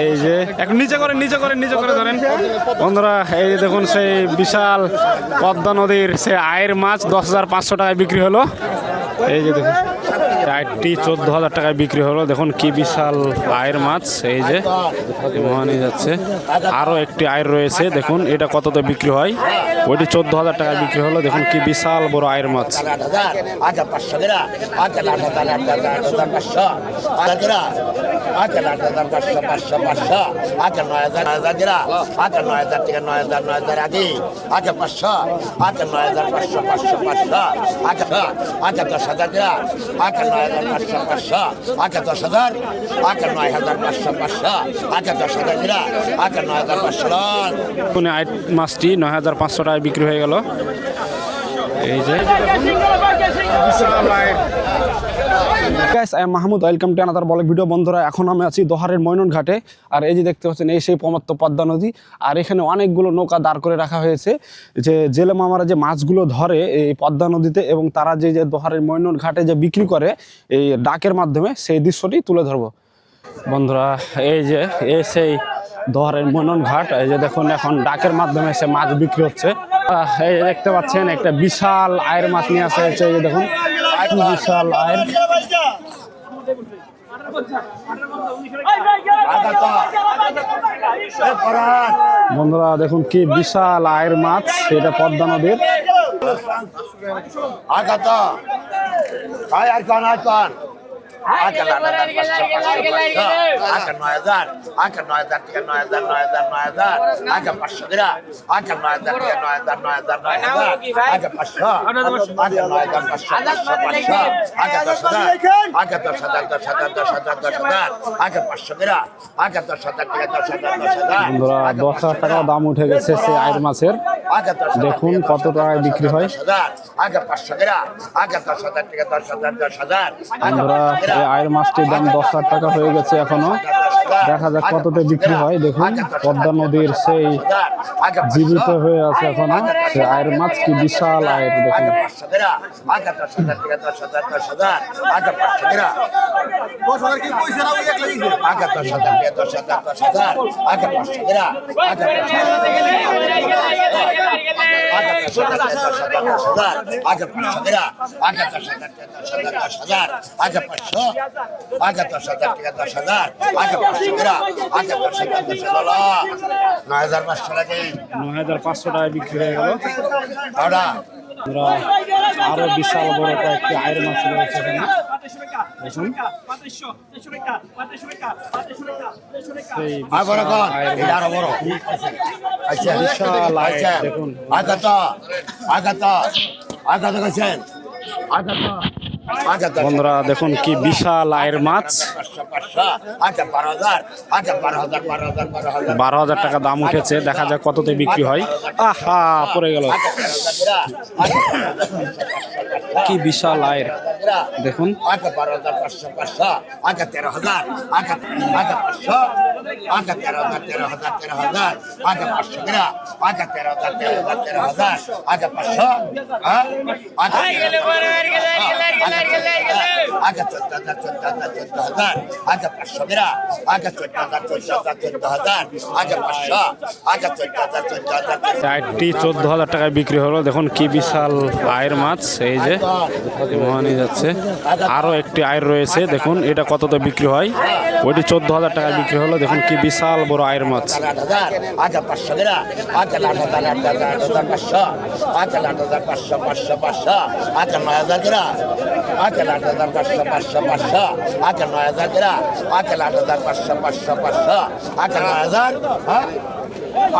এই যে এখন নিচে করেন নিচে করেন নিচে করে ধরেন। বন্ধুরা এই যে দেখুন সেই বিশাল পদ্মা নদীর সে আয়ের মাছ দশ হাজার পাঁচশো টাকায় বিক্রি হলো। এই যে দেখুন। আটটি চোদ্দ হাজার টাকায় বিক্রি হলো দেখুন কি বিশাল আয়ের মাছ এই যে মহানি যাচ্ছে আরও একটি আয়ের রয়েছে দেখুন এটা কততে বিক্রি হয় ওইটি চোদ্দ হাজার টাকায় বিক্রি হলো দেখুন কি বিশাল বড় আয়ের মাছ আট পাঁচশো নয় হাজার আগে দশ হাজার আগে নয় হাজার পাঁচশো পাঁচশো আগে দশ হাজার পাঁচশো আগে নয় হাজার আট মাছটি নয় হাজার পাঁচশো টাকায় বিক্রি হয়ে গেল। এই যে। Guys I Mahmud welcome to another বলে ভিডিও বন্ধুরা, এখন আমি আছি দোহারের ময়নন ঘাটে আর এই যে দেখতে পাচ্ছেন, এই সেই পমাত্ত পদ্মা নদী। আর এখানে অনেকগুলো নৌকা দাঁড় করে রাখা হয়েছে। যে জেলে মামারা যে মাছগুলো ধরে এই পদ্মা নদীতে এবং তারা যে যে দোহারের ময়নন ঘাটে যে বিক্রি করে এই ডাকের মাধ্যমে, সেই দৃশ্যটি তুলে ধরবো। বন্ধুরা, এই যে, এই সেই দোহারের ময়নন ঘাট এই যে দেখুন, এখন ডাকের মাধ্যমে সে মাছ বিক্রি হচ্ছে। দেখতে পাচ্ছেন, একটা বিশাল আয়ের মাছ নিয়ে আসা হয়েছে, এই দেখুন বিশাল আয়ের। বন্ধুরা, দেখুন কি বিশাল আয়ের মাছ, এটা পদ্মা নদীর। আর কোন কোন। আগে আট হাজার পাঁচশো পাঁচশো পাঁচশো আগে নয় হাজার আগে নয় হাজার থেকে নয় হাজার নয় হাজার নয় হাজার আগে পাঁচশো গিরা আগে নয় হাজার থেকে নয় হাজার নয় হাজার নয় হাজার আগে পাঁচশো আগে নয় হাজার পাঁচশো পাঁচশো পাঁচশো আগে দশ হাজার আগে দশ হাজার দশ হাজার দশ হাজার দশ হাজার আগে পাঁচশো গিরা আগে দশ হাজার থেকে দশ হাজার দশ হাজার দশ হাজার টাকা দাম উঠে গেছে সেই আয়ের মাছের দেখুন কত টাকায় বিক্রি হয় এই আয়ের মাছটির দাম দশ হাজার টাকা হয়ে গেছে এখনও দেখা যাক কততে বিক্রি হয় দেখুন পদ্মা নদীর সেই জীবিত হয়ে আছে এখনও সে আয়ের মাছ কি বিশাল আয়ের দেখুন আগে নয় হাজার পাঁচশো লাগে নয় হাজার পাঁচশো বিক্রি হয়ে গেল আরও বিশাল বড়। কয়েকটি আয়ের মাছ রয়েছে এখানে দেখুন সেই বড় আচ্ছা আচ্ছা। দেখুন। আগত আগত আগত গেছেন আগত বন্ধুরা দেখুন কি বিশাল আয়ের মাছ। আচ্ছা বারো হাজার আচ্ছা বারো টাকা দাম উঠেছে দেখা যাক কততে বিক্রি হয়। আহা পড়ে গেল। কি বিশাল আয়ের। দেখুন। আগে বারো হাজার পাঁচশো পাঁচশো আগে তেরো হাজার আগে আগে পাঁচশো আগে তেরো হাজার তেরো হাজার তেরো হাজার আগে পাঁচশো গিরা আগে তেরো হাজার তেরো হাজার তেরো হাজার আগে পাঁচশো আগে আগে চোদ্দ হাজার চোদ্দ হাজার চোদ্দ হাজার আগে পাঁচশো গিরা আগে চোদ্দ হাজার চোদ্দ হাজার চোদ্দ হাজার আগে পাঁচশো আগে চোদ্দ হাজার চোদ্দ হাজার চারটি চোদ্দ হাজার টাকায় বিক্রি হলো। দেখুন কি বিশাল আয়ের মাছ এই যে। মহানি যাচ্ছে। আরও একটি আয়ের রয়েছে, দেখুন, এটা কততে বিক্রি হয়? ওইটি চোদ্দ হাজার টাকা বিক্রি হলো, দেখুন কি বিশাল বড় আয়ের মাছ। আগে নয় হাজার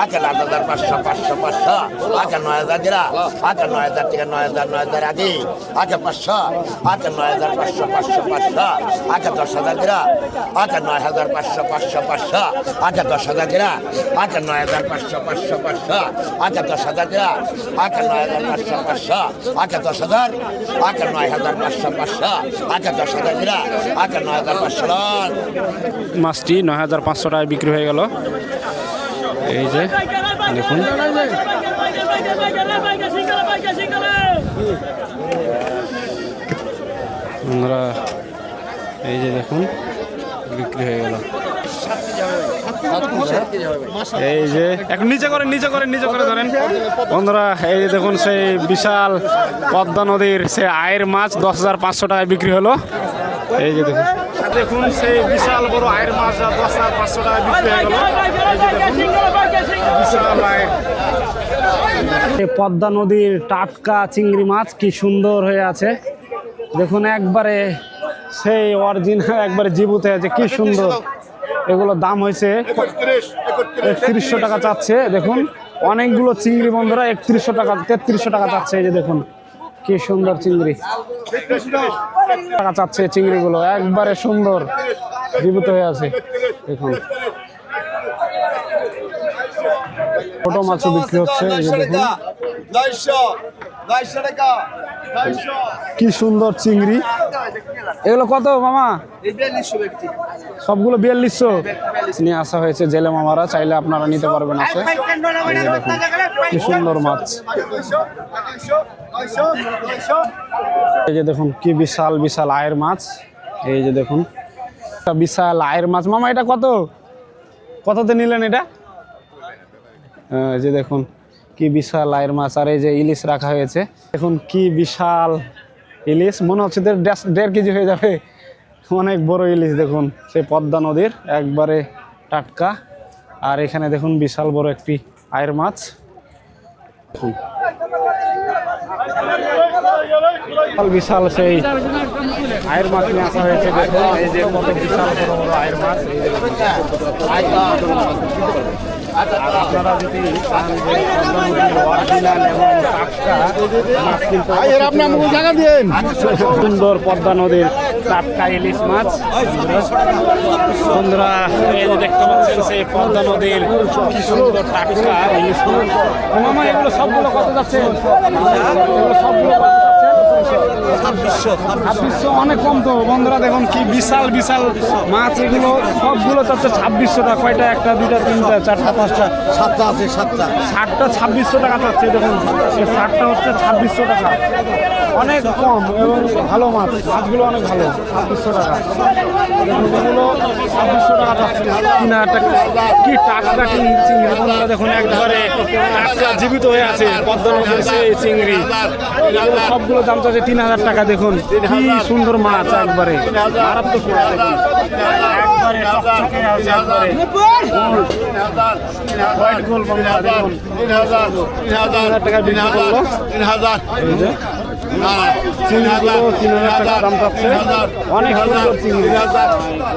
আগে আট হাজার পাঁচশো পাঁচশো পাঁচশো আগে নয় হাজার পাঁচশো আগে নয় হাজার হ্যাঁ থেকে নয় হাজার নয় হাজার আগে আগে পাঁচশো আগে নয় হাজার পাঁচশো পাঁচশো পাঁচশো আগে দশ হাজার গিরা আগে নয় হাজার পাঁচশো পাঁচশো পাঁচশো আগে দশ হাজার গিরা আগে নয় হাজার পাঁচশো পাঁচশো পাঁচশো আগে দশ হাজার গিরা আগে নয় হাজার পাঁচশো পাঁচশো আগে দশ হাজার আগে নয় হাজার পাঁচশো পাঁচশো আগে দশ হাজার গিরা আগে নয় হাজার পাঁচশো মাছটি নয় হাজার পাঁচশো টাকায় বিক্রি হয়ে গেল এই যে, দেখুন। বন্ধুরা এই যে দেখুন, বিক্রি হয়ে গেল। এই যে, এখন নিচে করেন নিচে করেন, নিচে করে ধরেন। বন্ধুরা, এই যে দেখুন, সেই বিশাল পদ্মা নদীর সে আয়ের মাছ দশ হাজার পাঁচশো টাকায় বিক্রি হলো। এই যে দেখুন। দেখুন, সেই বিশাল বড় আয়ের মাছ দশ হাজার পাঁচশো টাকায় বিক্রি হয়ে গেল এই যে দেখুন বিশাল আয়ের এই পদ্মা নদীর টাটকা চিংড়ি মাছ, কি সুন্দর হয়ে আছে। দেখুন একবারে সেই অরিজিনাল একবারে জীবিত আছে, কি সুন্দর। এগুলো দাম হয়েছে একত্রিশশো টাকা চাচ্ছে, দেখুন। অনেকগুলো চিংড়ি বন্ধুরা একত্রিশশো টাকা, তেত্রিশশো টাকা চাচ্ছে, এই যে দেখুন, কি সুন্দর চিংড়ি। টাকা চাচ্ছে চিংড়িগুলো, একবারে সুন্দর, জীবিত হয়ে আছে, দেখুন। ছোট মাছও বিক্রি হচ্ছে, এই যে দেখুন। কি সুন্দর চিংড়ি। এগুলো কত মামা? সবগুলো বিয়াল্লিশশো? নিয়ে আসা হয়েছে জেলে মামারা চাইলে আপনারা নিতে পারবেন আছে। দেখুন কি সুন্দর মাছ। এই যে দেখুন কি বিশাল বিশাল আয়ের মাছ। এই যে দেখুন বিশাল আয়ের মাছ। মামা এটা কত? কততে নিলেন এটা? এই যে দেখুন কি বিশাল আয়ের মাছ, আর এই যে ইলিশ রাখা হয়েছে। দেখুন কি বিশাল ইলিশ, মনে হচ্ছে দেড় কেজি হয়ে যাবে। অনেক বড় ইলিশ, দেখুন, সেই পদ্মা নদীর একবারে টাটকা। আর এখানে দেখুন বিশাল বড় একটি আয়ের মাছ। বিশাল সেই আয়ের মাছ নিয়ে আসা হয়েছে, দেখুন, এই যে বিশাল বড় বড় আয়ের মাছ। আপনারা যদি এবং মাছ কিন্তু সুন্দর পদ্মা নদীর টাটকা ইলিশ মাছ। বন্ধুরা এই যে দেখতে পাচ্ছেন সেই পদ্মা নদীর কি সুন্দর টাটকা ইলিশ মাছ। এগুলো সবগুলো কত যাচ্ছে? এগুলো সবগুলো ছাব্বিশশো অনেক কম তো। বন্ধুরা দেখুন কি বিশাল বিশাল মাছ এগুলো। সবগুলো চাচ্ছে ছাব্বিশশো টাকা কয়টা? একটা দুইটা তিনটা চারটা পাঁচটা। সাতটা আছে সাতটা। ষাটটা ছাব্বিশশো টাকা চাচ্ছে দেখুন। ষাটটা হচ্ছে ছাব্বিশশো টাকা। অনেক কম এবং ভালো মাছ, মাছগুলো অনেক ভালো, ছাব্বিশশো টাকা। টাকা কি টাটকা চিংড়ি? দেখুন একবারে টাটকা জীবিত হয়ে আছে চিংড়ি। সবগুলো দাম চাচ্ছে তিন হাজার টাকা, দেখুন। কি সুন্দর মাছ একবারে। তিন হাজার টাকা। তিন হাজার। তিন হাজার টাকা দাম চাচ্ছে অনেক সুন্দর চিংড়ি তিন হাজার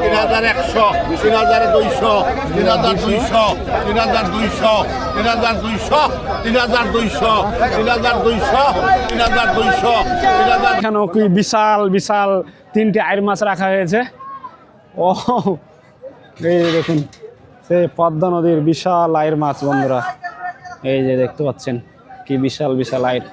তিন হাজার একশো তিন হাজার দুইশো তিন হাজার দুইশো তিন হাজার দুইশো তিন হাজার দুইশো তিন হাজার দুইশো তিন হাজার দুইশো তিন হাজার দুইশো তিন হাজার এখানেও কি বিশাল বিশাল তিনটে আয়ের মাছ রাখা হয়েছে? ও এই দেখুন সেই পদ্মা নদীর বিশাল আয়ের মাছ বন্ধুরা। এই যে দেখতে পাচ্ছেন কি বিশাল বিশাল আয়ের